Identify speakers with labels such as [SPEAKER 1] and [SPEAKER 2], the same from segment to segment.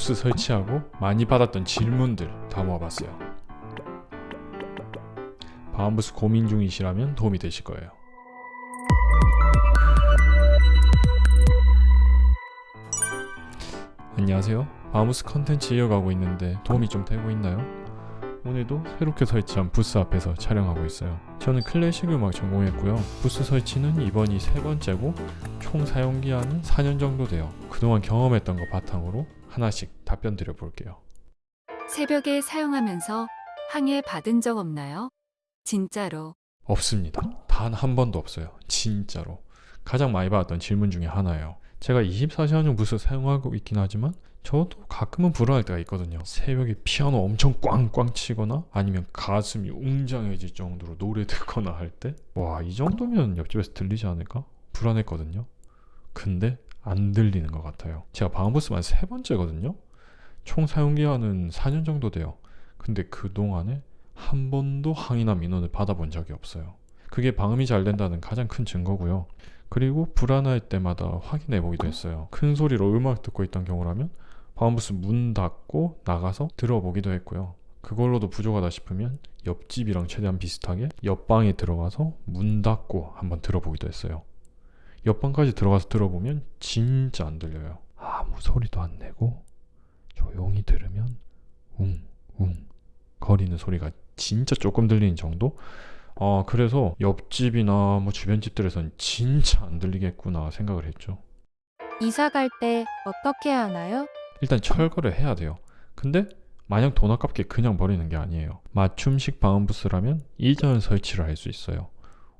[SPEAKER 1] 부스 설치하고 많이 받았던 질문들 다 모아봤어요. 바운부스 고민 중이시라면 도움이 되실 거예요. 안녕하세요. 바운부스 컨텐츠 이어가고 있는데 도움이 좀 되고 있나요? 오늘도 새롭게 설치한 부스 앞에서 촬영하고 있어요. 저는 클래식 음악 전공했고요. 부스 설치는 이번이 세 번째고 총 사용 기한은 4년 정도 돼요. 그동안 경험했던 거 바탕으로 하나씩 답변 드려 볼게요.
[SPEAKER 2] 새벽에 사용하면서 항해 받은 적 없나요? 진짜로.
[SPEAKER 1] 없습니다. 단 한 번도 없어요. 진짜로. 가장 많이 받았던 질문 중에 하나예요. 제가 24시간중 부스 사용하고 있긴 하지만 저도 가끔은 불안할 때가 있거든요. 새벽에 피아노 엄청 꽝꽝 치거나 아니면 가슴이 웅장해질 정도로 노래 듣거나 할 때 와, 이 정도면 옆집에서 들리지 않을까? 불안했거든요. 근데 안 들리는 것 같아요. 제가 방음부스만 세 번째거든요. 총 사용 기한은 4년 정도 돼요. 근데 그 동안에 한 번도 항의나 민원을 받아본 적이 없어요. 그게 방음이 잘 된다는 가장 큰 증거고요. 그리고 불안할 때마다 확인해 보기도 했어요. 큰 소리로 음악 듣고 있던 경우라면 방음부스 문 닫고 나가서 들어보기도 했고요. 그걸로도 부족하다 싶으면 옆집이랑 최대한 비슷하게 옆방에 들어가서 문 닫고 한번 들어보기도 했어요. 옆방까지 들어가서 들어보면 진짜 안 들려요. 아무 소리도 안 내고 조용히 들으면 웅웅 거리는 소리가 진짜 조금 들리는 정도? 아, 그래서 옆집이나 뭐 주변 집들에선 진짜 안 들리겠구나 생각을 했죠.
[SPEAKER 2] 이사 갈 때 어떻게 하나요?
[SPEAKER 1] 일단 철거를 해야 돼요. 근데 마냥 돈 아깝게 그냥 버리는 게 아니에요. 맞춤식 방음 부스라면 이전 설치를 할 수 있어요.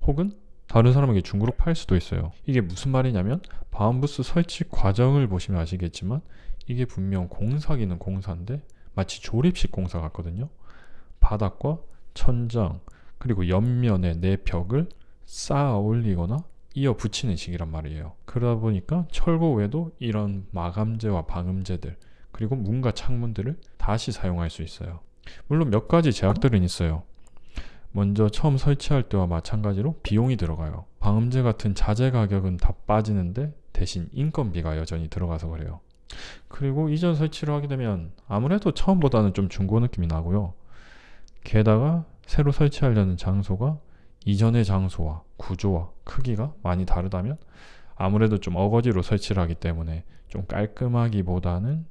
[SPEAKER 1] 혹은 다른 사람에게 중고로 팔 수도 있어요. 이게 무슨 말이냐면 방음 부스 설치 과정을 보시면 아시겠지만 이게 분명 공사기는 공사인데 마치 조립식 공사 같거든요. 바닥과 천장 그리고 옆면에 내 벽을 쌓아 올리거나 이어 붙이는 식이란 말이에요. 그러다 보니까 철거 후에도 이런 마감재와 방음재들 그리고 문과 창문들을 다시 사용할 수 있어요. 물론 몇 가지 제약들은 있어요. 먼저 처음 설치할 때와 마찬가지로 비용이 들어가요. 방음재 같은 자재 가격은 다 빠지는데 대신 인건비가 여전히 들어가서 그래요. 그리고 이전 설치를 하게 되면 아무래도 처음보다는 좀 중고 느낌이 나고요. 게다가 새로 설치하려는 장소가 이전의 장소와 구조와 크기가 많이 다르다면 아무래도 좀 어거지로 설치를 하기 때문에 좀 깔끔하기보다는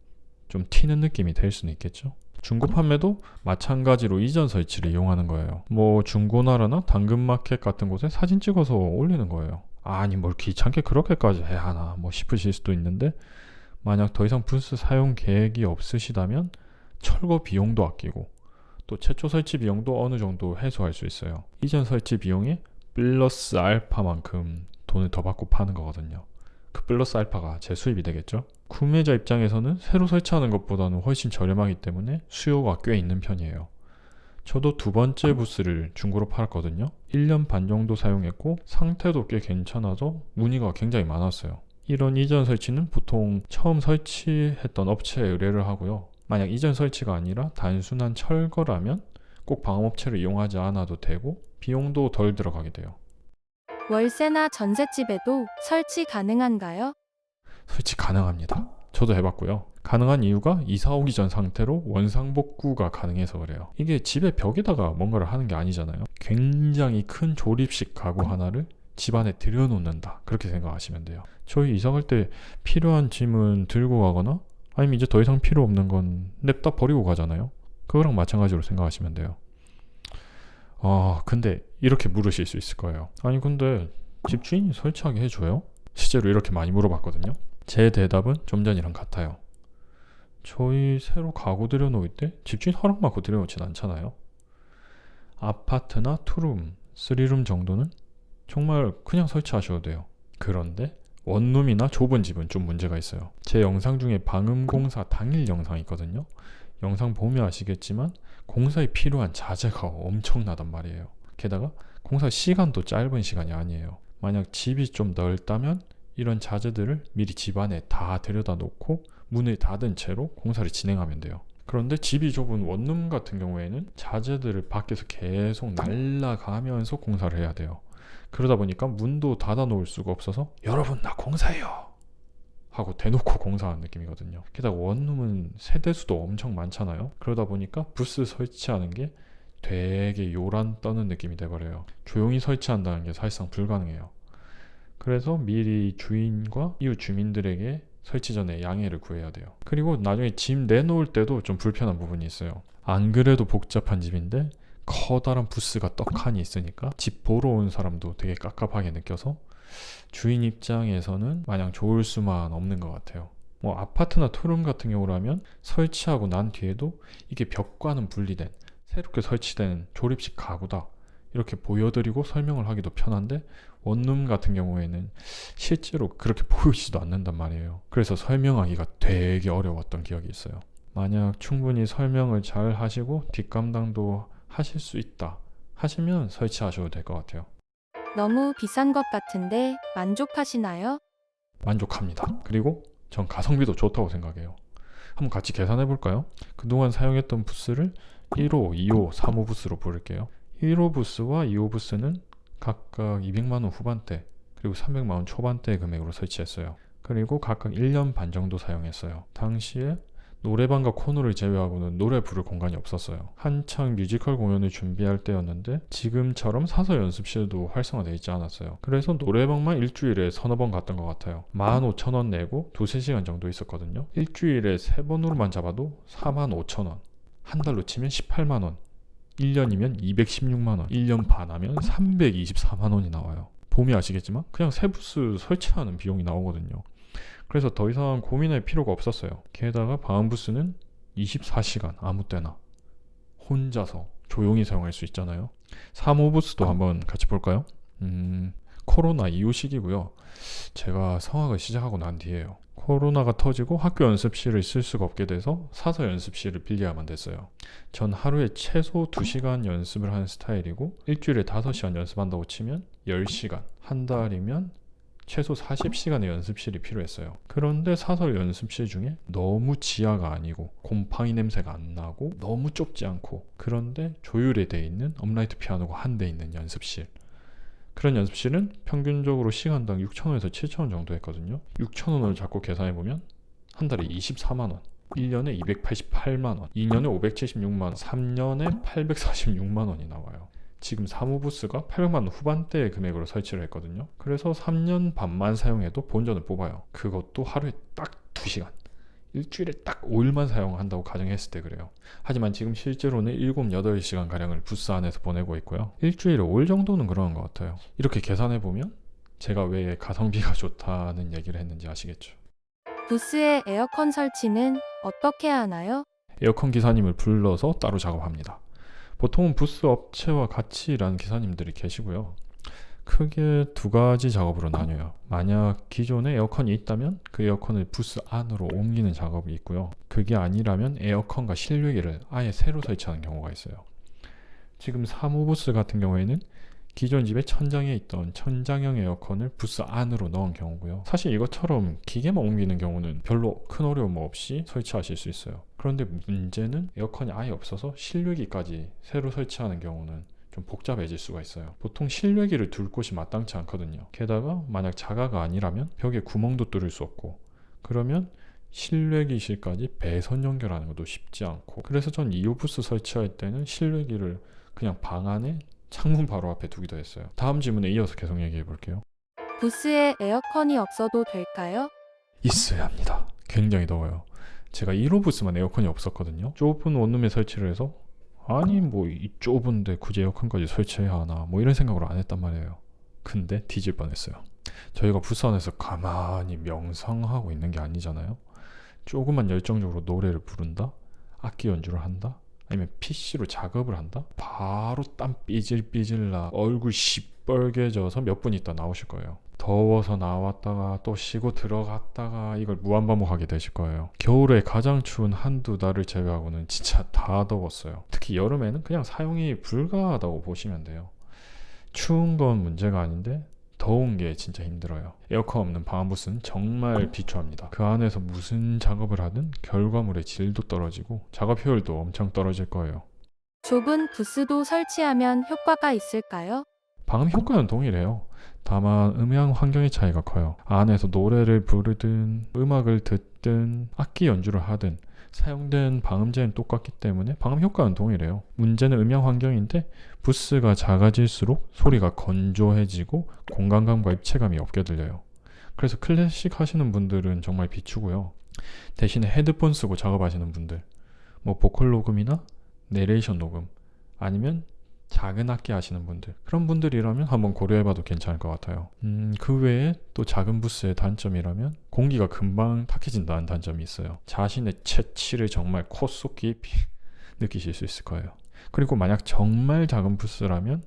[SPEAKER 1] 좀 튀는 느낌이 될 수는 있겠죠. 중고 판매도 마찬가지로 이전 설치를 이용하는 거예요. 뭐 중고나라나 당근마켓 같은 곳에 사진 찍어서 올리는 거예요. 아니 뭘 귀찮게 그렇게까지 해야 하나 뭐 싶으실 수도 있는데 만약 더 이상 부스 사용 계획이 없으시다면 철거 비용도 아끼고 또 최초 설치 비용도 어느 정도 해소할 수 있어요. 이전 설치 비용에 플러스 알파만큼 돈을 더 받고 파는 거거든요. 그 플러스 알파가 제 수입이 되겠죠. 구매자 입장에서는 새로 설치하는 것보다는 훨씬 저렴하기 때문에 수요가 꽤 있는 편이에요. 저도 두 번째 부스를 중고로 팔았거든요. 1년 반 정도 사용했고 상태도 꽤 괜찮아서 문의가 굉장히 많았어요. 이런 이전 설치는 보통 처음 설치했던 업체에 의뢰를 하고요. 만약 이전 설치가 아니라 단순한 철거라면 꼭 방음업체를 이용하지 않아도 되고 비용도 덜 들어가게 돼요.
[SPEAKER 2] 월세나 전셋집에도 설치 가능한가요?
[SPEAKER 1] 설치 가능합니다. 저도 해봤고요. 가능한 이유가 이사 오기 전 상태로 원상복구가 가능해서 그래요. 이게 집의 벽에다가 뭔가를 하는 게 아니잖아요. 굉장히 큰 조립식 가구 하나를 집 안에 들여놓는다. 그렇게 생각하시면 돼요. 저희 이사 갈 때 필요한 짐은 들고 가거나 아니면 이제 더 이상 필요 없는 건 냅다 버리고 가잖아요. 그거랑 마찬가지로 생각하시면 돼요. 아, 근데 이렇게 물으실 수 있을 거예요. 아니, 근데 집주인이 설치하게 해줘요? 실제로 이렇게 많이 물어봤거든요. 제 대답은 좀 전이랑 같아요. 저희 새로 가구 들여놓을 때 집주인 허락 받고 들여놓진 않잖아요. 아파트나 투룸, 쓰리룸 정도는 정말 그냥 설치하셔도 돼요. 그런데 원룸이나 좁은 집은 좀 문제가 있어요. 제 영상 중에 방음 공사 당일 영상이 있거든요. 영상 보면 아시겠지만 공사에 필요한 자재가 엄청나단 말이에요. 게다가 공사 시간도 짧은 시간이 아니에요. 만약 집이 좀 넓다면 이런 자재들을 미리 집 안에 다 들여다 놓고 문을 닫은 채로 공사를 진행하면 돼요. 그런데 집이 좁은 원룸 같은 경우에는 자재들을 밖에서 계속 날라가면서 공사를 해야 돼요. 그러다 보니까 문도 닫아 놓을 수가 없어서 여러분 나 공사해요 하고 대놓고 공사하는 느낌이거든요. 게다가 원룸은 세대수도 엄청 많잖아요. 그러다 보니까 부스 설치하는 게 되게 요란 떠는 느낌이 돼버려요. 조용히 설치한다는 게 사실상 불가능해요. 그래서 미리 주인과 이웃 주민들에게 설치 전에 양해를 구해야 돼요. 그리고 나중에 짐 내놓을 때도 좀 불편한 부분이 있어요. 안 그래도 복잡한 집인데 커다란 부스가 떡하니 있으니까 집 보러 온 사람도 되게 깝깝하게 느껴서 주인 입장에서는 마냥 좋을 수만 없는 것 같아요. 뭐 아파트나 토룸 같은 경우라면 설치하고 난 뒤에도 이게 벽과는 분리된 새롭게 설치된 조립식 가구다 이렇게 보여드리고 설명을 하기도 편한데 원룸 같은 경우에는 실제로 그렇게 보이지도 않는단 말이에요. 그래서 설명하기가 되게 어려웠던 기억이 있어요. 만약 충분히 설명을 잘 하시고 뒷감당도 하실 수 있다 하시면 설치하셔도 될 것 같아요.
[SPEAKER 2] 너무 비싼 것 같은데 만족하시나요?
[SPEAKER 1] 만족합니다. 그리고 전 가성비도 좋다고 생각해요. 한번 같이 계산해 볼까요? 그동안 사용했던 부스를 1호, 2호, 3호 부스로 부를게요. 1호 부스와 2호 부스는 각각 200만 원 후반대 그리고 300만 원 초반대 금액으로 설치했어요. 그리고 각각 1년 반 정도 사용했어요. 당시에 노래방과 코너를 제외하고는 노래 부를 공간이 없었어요. 한창 뮤지컬 공연을 준비할 때였는데 지금처럼 사서 연습실도 활성화되어 있지 않았어요. 그래서 노래방만 일주일에 서너 번 갔던 것 같아요. 15,000원 내고 두세 시간 정도 있었거든요. 일주일에 세 번으로만 잡아도 45,000원. 한 달로 치면 18만원. 1년이면 216만 원. 1년 반 하면 324만 원이 나와요. 봄이 아시겠지만 그냥 세부스 설치하는 비용이 나오거든요. 그래서 더 이상 고민할 필요가 없었어요. 게다가 방음부스는 24시간 아무 때나 혼자서 조용히 사용할 수 있잖아요. 3호부스도 한번 같이 볼까요? 음, 코로나 이후 시기고요. 제가 성악을 시작하고 난 뒤에요. 코로나가 터지고 학교 연습실을 쓸 수가 없게 돼서 사서 연습실을 빌려야만 됐어요. 전 하루에 최소 2시간 연습을 하는 스타일이고 일주일에 5시간 연습한다고 치면 10시간, 한 달이면 최소 40시간의 연습실이 필요했어요. 그런데 사설 연습실 중에 너무 지하가 아니고 곰팡이 냄새가 안 나고 너무 좁지 않고 그런데 조율이 돼 있는 업라이트 피아노가 한 대 있는 연습실. 그런 연습실은 평균적으로 시간당 6,000원에서 7,000원 정도 했거든요. 6,000원을 잡고 계산해 보면 한 달에 24만 원. 1년에 288만 원, 2년에 576만 원, 3년에 846만 원이 나와요. 지금 사무부스가 800만 원 후반대의 금액으로 설치를 했거든요. 그래서 3년 반만 사용해도 본전을 뽑아요. 그것도 하루에 딱 2시간. 일주일에 딱 5일만 사용한다고 가정했을 때 그래요. 하지만 지금 실제로는 7, 8시간 가량을 부스 안에서 보내고 있고요. 일주일에 5일 정도는 그러는 것 같아요. 이렇게 계산해 보면 제가 왜 가성비가 좋다는 얘기를 했는지 아시겠죠?
[SPEAKER 2] 부스의 에어컨 설치는 어떻게 하나요?
[SPEAKER 1] 에어컨 기사님을 불러서 따로 작업합니다. 보통은 부스 업체와 같이 일하는 기사님들이 계시고요. 크게 두 가지 작업으로 나뉘어요. 만약 기존에 에어컨이 있다면 그 에어컨을 부스 안으로 옮기는 작업이 있고요. 그게 아니라면 에어컨과 실외기를 아예 새로 설치하는 경우가 있어요. 지금 사무부스 같은 경우에는 기존 집에 천장에 있던 천장형 에어컨을 부스 안으로 넣은 경우고요. 사실 이것처럼 기계만 옮기는 경우는 별로 큰 어려움 없이 설치하실 수 있어요. 그런데 문제는 에어컨이 아예 없어서 실외기까지 새로 설치하는 경우는 좀 복잡해질 수가 있어요. 보통 실외기를 둘 곳이 마땅치 않거든요. 게다가 만약 자가가 아니라면 벽에 구멍도 뚫을 수 없고 그러면 실외기실까지 배선 연결하는 것도 쉽지 않고 그래서 전 이오부스 설치할 때는 실외기를 그냥 방 안에 창문 바로 앞에 두기도 했어요. 다음 질문에 이어서 계속 얘기해 볼게요.
[SPEAKER 2] 부스에 에어컨이 없어도 될까요?
[SPEAKER 1] 있어야 합니다. 굉장히 더워요. 제가 1호 부스만 에어컨이 없었거든요. 좁은 원룸에 설치를 해서 아니 뭐 이 좁은데 굳이 에어컨까지 설치해야 하나 뭐 이런 생각으로 안 했단 말이에요. 근데 뒤질 뻔했어요. 저희가 부스 안에서 가만히 명상하고 있는 게 아니잖아요. 조금만 열정적으로 노래를 부른다, 악기 연주를 한다, 아니면 PC로 작업을 한다, 바로 땀 삐질삐질 나 얼굴 시뻘개져서 몇 분 있다 나오실 거예요. 더워서 나왔다가 또 쉬고 들어갔다가 이걸 무한반복하게 되실 거예요. 겨울에 가장 추운 한두 달을 제외하고는 진짜 다 더웠어요. 특히 여름에는 그냥 사용이 불가하다고 보시면 돼요. 추운 건 문제가 아닌데 더운 게 진짜 힘들어요. 에어컨 없는 방음부스는 정말 비추합니다. 그 안에서 무슨 작업을 하든 결과물의 질도 떨어지고 작업 효율도 엄청 떨어질 거예요.
[SPEAKER 2] 좁은 부스도 설치하면 효과가 있을까요?
[SPEAKER 1] 방음 효과는 동일해요. 다만 음향 환경의 차이가 커요. 안에서 노래를 부르든 음악을 듣든 악기 연주를 하든 사용된 방음제는 똑같기 때문에 방음 효과는 동일해요. 문제는 음향 환경인데 부스가 작아질수록 소리가 건조해지고 공간감과 입체감이 없게 들려요. 그래서 클래식 하시는 분들은 정말 비추고요. 대신에 헤드폰 쓰고 작업하시는 분들, 뭐 보컬 녹음이나 내레이션 녹음, 아니면 작은 악기 하시는 분들 그런 분들이라면 한번 고려해봐도 괜찮을 것 같아요. 음, 그 외에 또 작은 부스의 단점이라면 공기가 금방 탁해진다는 단점이 있어요. 자신의 채취를 정말 코속 깊이 느끼실 수 있을 거예요. 그리고 만약 정말 작은 부스라면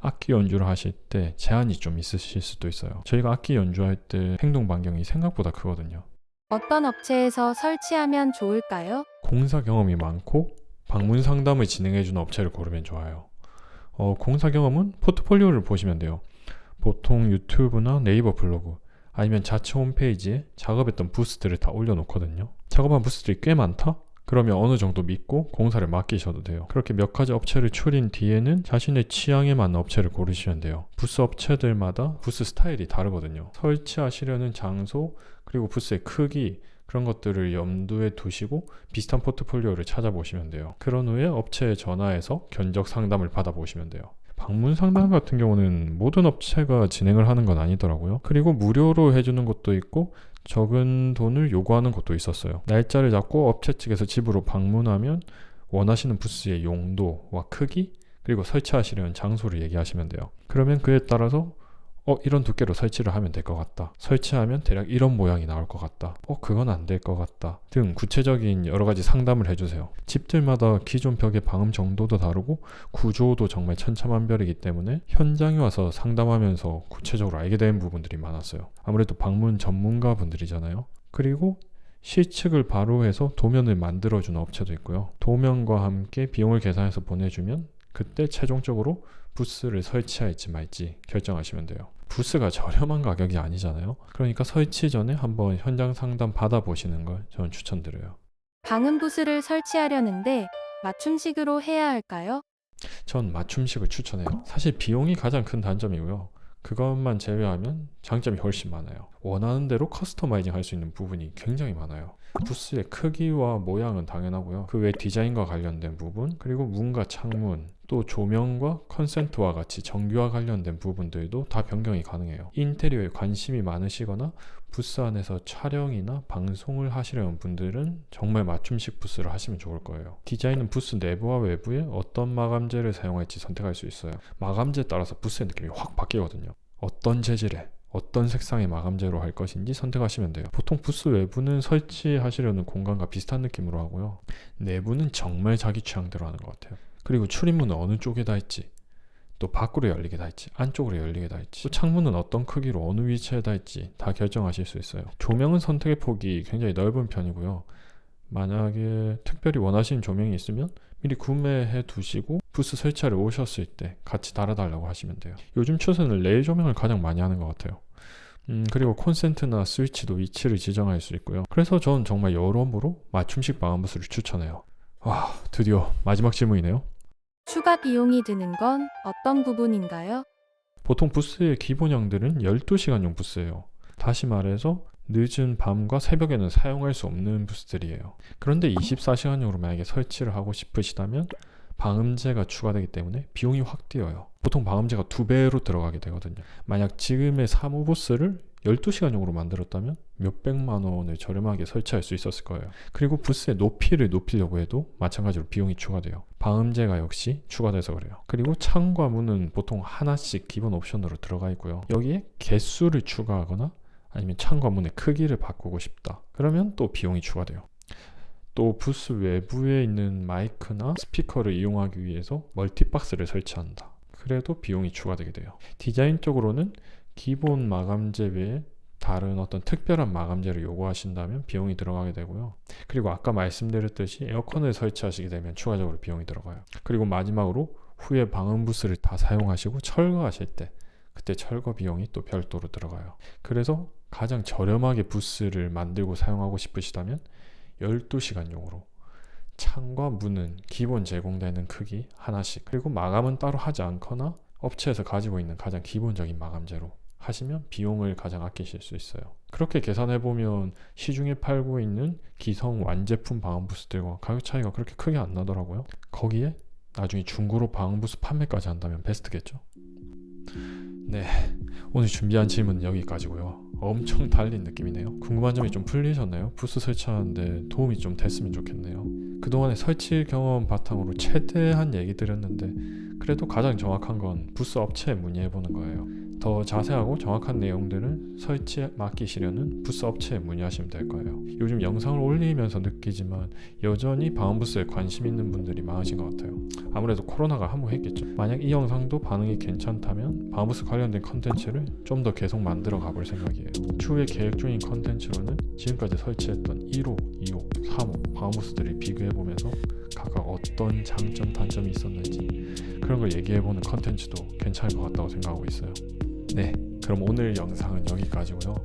[SPEAKER 1] 악기 연주를 하실 때 제한이 좀 있으실 수도 있어요. 저희가 악기 연주할 때 행동 반경이 생각보다 크거든요.
[SPEAKER 2] 어떤 업체에서 설치하면 좋을까요?
[SPEAKER 1] 공사 경험이 많고 방문 상담을 진행해주는 업체를 고르면 좋아요. 어, 공사 경험은 포트폴리오를 보시면 돼요. 보통 유튜브나 네이버 블로그 아니면 자체 홈페이지에 작업했던 부스들을 다 올려놓거든요. 작업한 부스들이 꽤 많다? 그러면 어느 정도 믿고 공사를 맡기셔도 돼요. 그렇게 몇 가지 업체를 추린 뒤에는 자신의 취향에 맞는 업체를 고르시면 돼요. 부스 업체들마다 부스 스타일이 다르거든요. 설치하시려는 장소, 그리고 부스의 크기, 그런 것들을 염두에 두시고 비슷한 포트폴리오를 찾아보시면 돼요. 그런 후에 업체에 전화해서 견적 상담을 받아보시면 돼요. 방문 상담 같은 경우는 모든 업체가 진행을 하는 건 아니더라고요. 그리고 무료로 해주는 것도 있고 적은 돈을 요구하는 것도 있었어요. 날짜를 잡고 업체 측에서 집으로 방문하면 원하시는 부스의 용도와 크기 그리고 설치하시려는 장소를 얘기하시면 돼요. 그러면 그에 따라서 어 이런 두께로 설치를 하면 될 것 같다. 설치하면 대략 이런 모양이 나올 것 같다. 어 그건 안 될 것 같다. 등 구체적인 여러 가지 상담을 해주세요. 집들마다 기존 벽의 방음 정도도 다르고 구조도 정말 천차만별이기 때문에 현장에 와서 상담하면서 구체적으로 알게 된 부분들이 많았어요. 아무래도 방문 전문가 분들이잖아요. 그리고 실측을 바로 해서 도면을 만들어주는 업체도 있고요. 도면과 함께 비용을 계산해서 보내주면 그때 최종적으로 부스를 설치할지 말지 결정하시면 돼요. 부스가 저렴한 가격이 아니잖아요. 그러니까 설치 전에 한번 현장 상담 받아보시는 걸 저는 추천드려요.
[SPEAKER 2] 방음 부스를 설치하려는데 맞춤식으로 해야 할까요?
[SPEAKER 1] 전 맞춤식을 추천해요. 사실 비용이 가장 큰 단점이고요. 그것만 제외하면 장점이 훨씬 많아요. 원하는 대로 커스터마이징 할 수 있는 부분이 굉장히 많아요. 부스의 크기와 모양은 당연하고요. 그 외 디자인과 관련된 부분, 그리고 문과 창문, 또 조명과 컨센트와 같이 전기와 관련된 부분들도 다 변경이 가능해요. 인테리어에 관심이 많으시거나 부스 안에서 촬영이나 방송을 하시려는 분들은 정말 맞춤식 부스를 하시면 좋을 거예요. 디자인은 부스 내부와 외부에 어떤 마감재를 사용할지 선택할 수 있어요. 마감재에 따라서 부스의 느낌이 확 바뀌거든요. 어떤 재질의 어떤 색상의 마감재로 할 것인지 선택하시면 돼요. 보통 부스 외부는 설치하시려는 공간과 비슷한 느낌으로 하고요. 내부는 정말 자기 취향대로 하는 것 같아요. 그리고 출입문은 어느 쪽에다 할지, 또 밖으로 열리게 다 할지, 안쪽으로 열리게 다 할지, 또 창문은 어떤 크기로 어느 위치에다 할지 다 결정하실 수 있어요. 조명은 선택의 폭이 굉장히 넓은 편이고요. 만약에 특별히 원하시는 조명이 있으면 미리 구매해 두시고 부스 설치하러 오셨을 때 같이 달아달라고 하시면 돼요. 요즘 추세는 레일 조명을 가장 많이 하는 것 같아요. 음, 그리고 콘센트나 스위치도 위치를 지정할 수 있고요. 그래서 저는 정말 여러모로 맞춤식 방음부스를 추천해요. 와, 드디어 마지막 질문이네요.
[SPEAKER 2] 추가 비용이 드는 건 어떤 부분인가요?
[SPEAKER 1] 보통 부스의 기본형들은 12시간용 부스예요. 다시 말해서 늦은 밤과 새벽에는 사용할 수 없는 부스들이에요. 그런데 24시간용으로 만약에 설치를 하고 싶으시다면 방음제가 추가되기 때문에 비용이 확 뛰어요. 보통 방음제가 두 배로 들어가게 되거든요. 만약 지금의 사무부스를 12시간용으로 만들었다면 몇백만 원을 저렴하게 설치할 수 있었을 거예요. 그리고 부스의 높이를 높이려고 해도 마찬가지로 비용이 추가돼요. 방음제가 역시 추가돼서 그래요. 그리고 창과 문은 보통 하나씩 기본 옵션으로 들어가 있고요. 여기에 개수를 추가하거나 아니면 창과 문의 크기를 바꾸고 싶다. 그러면 또 비용이 추가돼요. 또 부스 외부에 있는 마이크나 스피커를 이용하기 위해서 멀티박스를 설치한다. 그래도 비용이 추가되게 돼요. 디자인적으로는 기본 마감재 외에 다른 어떤 특별한 마감재를 요구하신다면 비용이 들어가게 되고요. 그리고 아까 말씀드렸듯이 에어컨을 설치하시게 되면 추가적으로 비용이 들어가요. 그리고 마지막으로 후에 방음 부스를 다 사용하시고 철거하실 때 그때 철거 비용이 또 별도로 들어가요. 그래서 가장 저렴하게 부스를 만들고 사용하고 싶으시다면 12시간용으로 창과 문은 기본 제공되는 크기 하나씩 그리고 마감은 따로 하지 않거나 업체에서 가지고 있는 가장 기본적인 마감재로 하시면 비용을 가장 아끼실 수 있어요. 그렇게 계산해 보면 시중에 팔고 있는 기성 완제품 방음 부스들과 가격 차이가 그렇게 크게 안 나더라고요. 거기에 나중에 중고로 방음 부스 판매까지 한다면 베스트겠죠. 네, 오늘 준비한 질문은 여기까지고요. 엄청 달린 느낌이네요. 궁금한 점이 좀 풀리셨나요? 부스 설치하는데 도움이 좀 됐으면 좋겠네요. 그동안의 설치 경험 바탕으로 최대한 얘기 드렸는데 그래도 가장 정확한 건 부스 업체에 문의해 보는 거예요. 더 자세하고 정확한 내용들은 설치에 맡기시려는 부스 업체에 문의하시면 될 거예요. 요즘 영상을 올리면서 느끼지만 여전히 방음부스에 관심 있는 분들이 많으신 것 같아요. 아무래도 코로나가 한몫했겠죠. 만약 이 영상도 반응이 괜찮다면 방음부스 관련된 컨텐츠를 좀 더 계속 만들어 가볼 생각이에요. 추후에 계획 중인 컨텐츠로는 지금까지 설치했던 1호, 2호, 3호 방음부스들을 비교해 보면서 각각 어떤 장점, 단점이 있었는지 그런 걸 얘기해 보는 컨텐츠도 괜찮을 것 같다고 생각하고 있어요. 네, 그럼 오늘 영상은 여기까지고요.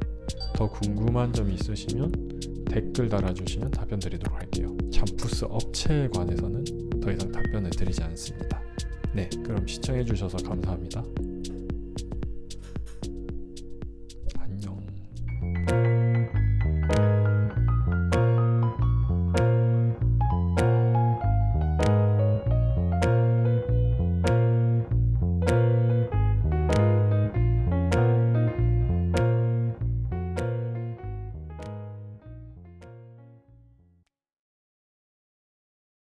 [SPEAKER 1] 더 궁금한 점이 있으시면 댓글 달아주시면 답변 드리도록 할게요. 참부스 업체에 관해서는 더 이상 답변을 드리지 않습니다. 네, 그럼 시청해주셔서 감사합니다.